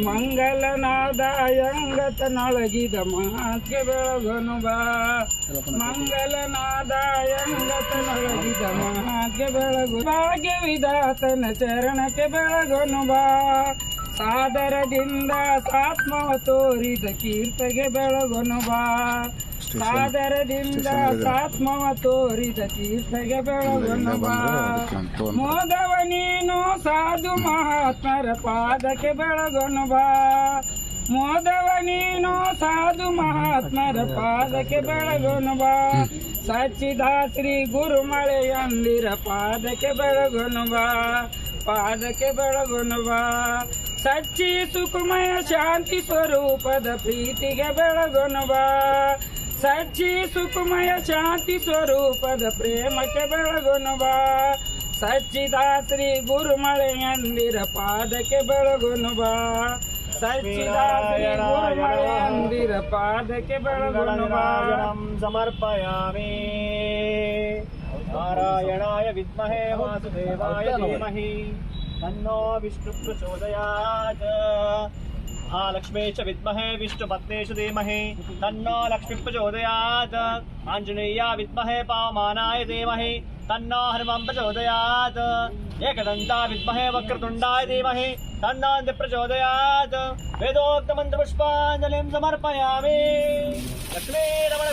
ಮಂಗಲನಾದಾಯಂಗತ ನಳಗಿದ ಬೆಳಗನು ಬಾ. ಮಂಗಲನಾದಾಯಂಗತ ನಳಗಿದ ಬೆಳಗು. ಭಾಗ್ಯ ವಿಧಾತನ ಚರಣಕ್ಕೆ ಬೆಳಗನು ಬಾ. ಸಾದರದಿಂದ ಸಾತ್ಮವ ತೋರಿದ ಕೀರ್ತಗೆ ಬಾ. ಸಾದರದಿಂದ ಸಾತ್ಮವ ತೋರಿದ ತೀರ್ಥಗೆ ಬೆಳಗನು ಬಾ. ಮೋದವ ನೀನು ಸಾಧು ಮಹಾತ್ಮರ ಪಾದಕ್ಕೆ ಬೆಳಗನು ಬಾ. ಮೋದವ ನೀನು ಸಾಧು ಮಹಾತ್ಮರ ಪಾದಕ್ಕೆ ಬೆಳಗನು ಬಾ. ಸಚ್ಚಿದ ಶ್ರೀ ಗುರುಮಳೆಯಂದಿರ ಪಾದಕ್ಕೆ ಬೆಳಗನು ಬಾ. ಪಾದಕ್ಕೆ ಬೆಳಗನು ಬಾ ಸಚ್ಚಿ ಸುಖಮಯ ಶಾಂತಿ ಸ್ವರೂಪದ ಪ್ರೀತಿಗೆ ಬೆಳಗನು ಬಾ ಸಚ್ಚಿ ಸುಖಮಯ ಶಾಂತಿ ಸ್ವರೂಪದ ಪ್ರೇಮಕ್ಕೆ ಬೆಳಗುನು ಬಾ ಸಚ್ಚಿದ ಶ್ರೀ ಗುರುಮಳೆಯಂದಿರ ಪಾದಕ್ಕೆ ಬೆಳಗುನು ಬಾ ಸಚ್ಚಿದ ಶ್ರೀ ಗುರುಮಳೆಯಂದಿರ ಪಾದಕ್ಕೆ ಬೆಳಗುನು ಬಾ गणनायकं समर्पयामि नारायणाय विद्महे वासुदेवाय धीमहि। तन्नो विष्णु प्रचोदयात् महालक्ष्मी च विद्महे विष्णुपत्ने च धीमहि। तन्नो लक्ष्मी प्रचोदयात् आञ्जनेया विद्महे पावमानाय धीमहि। तन्नो हनुमं प्रचोदयात्। एकदन्ता विद्महे वक्रतुण्डाय धीमहि। तन्नान्ति प्रचोदयात्। वेदोक्तमन्त्रपुष्पाञ्जलिं समर्पयामि। लक्ष्मीरमण